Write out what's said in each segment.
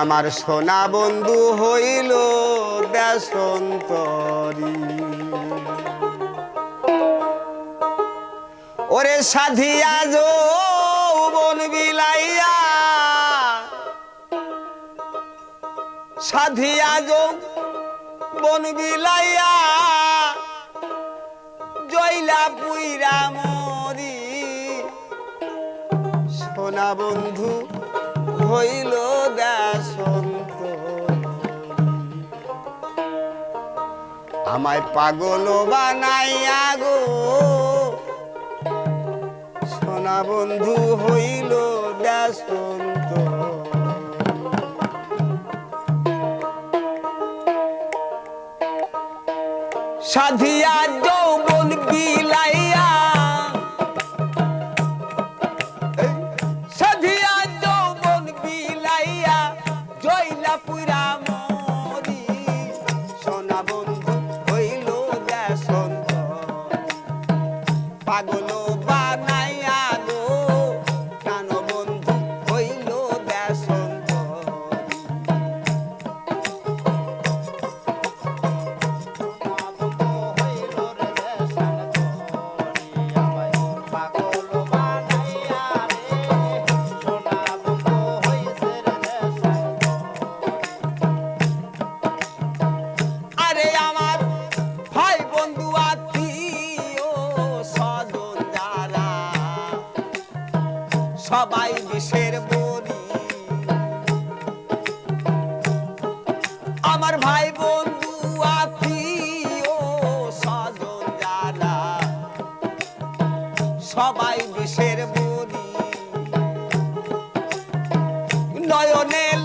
আমার সোনা বন্ধু হইল দেশন্তরী ওরে সাধিয়া যৌবন বিলাইয়া, সাধিয়া যৌবন বিলাইয়া, জয়লা পুইরা মরি। সোনা বন্ধু হইল আমায় পাগল বানাইয়া গো। সোনা বন্ধু হইল দাসন্ত সাধিয়া যৌবন বিলাই bad night. কিসের বনি আমার ভাই বন্ধু আত্মীয় স্বজন দাদা সবাই বিষের বনি নয়নের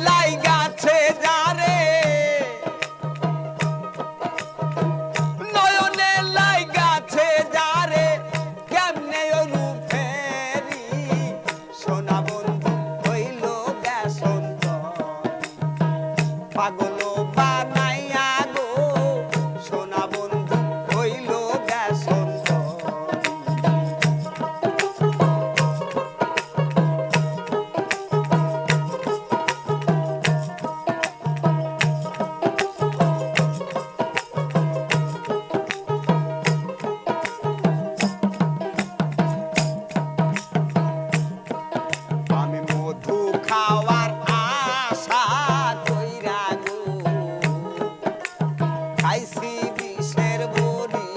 খাইছি বিষের বড়ি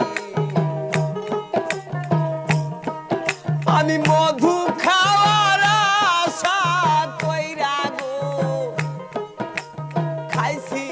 আমি মধু খাওয়ার আশা তৈরা গো। খাইছি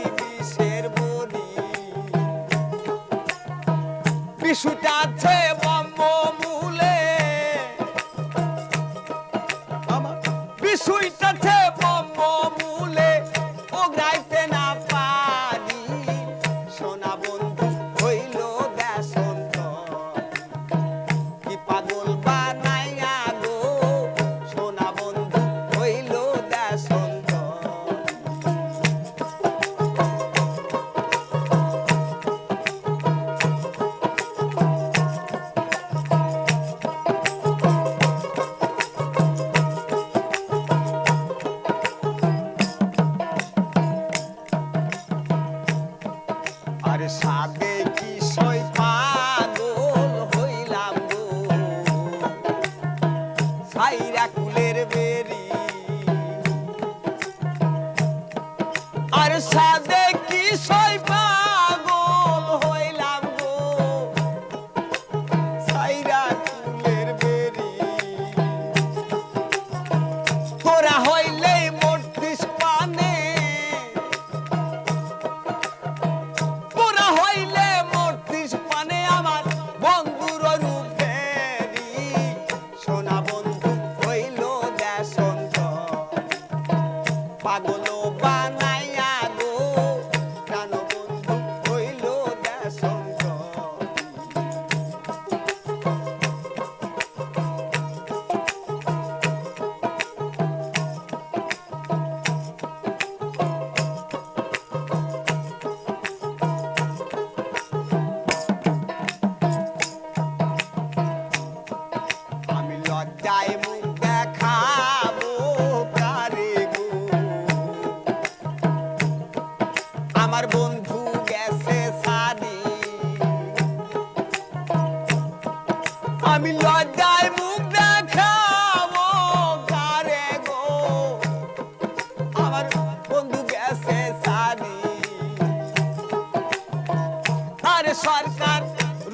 সরকার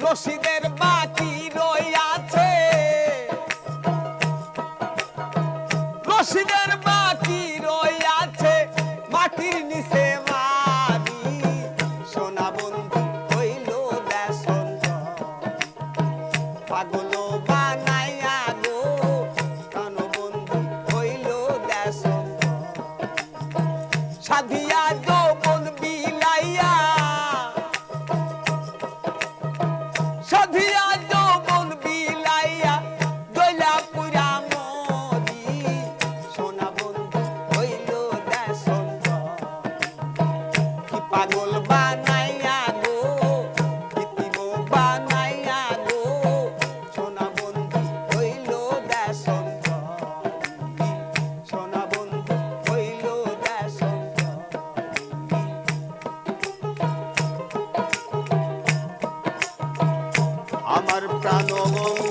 রশিদের বাকি রইয়াছে রশিদের বাকি রইয়াছে মাটির নিচে মারি পাগল সাধিয়া হইল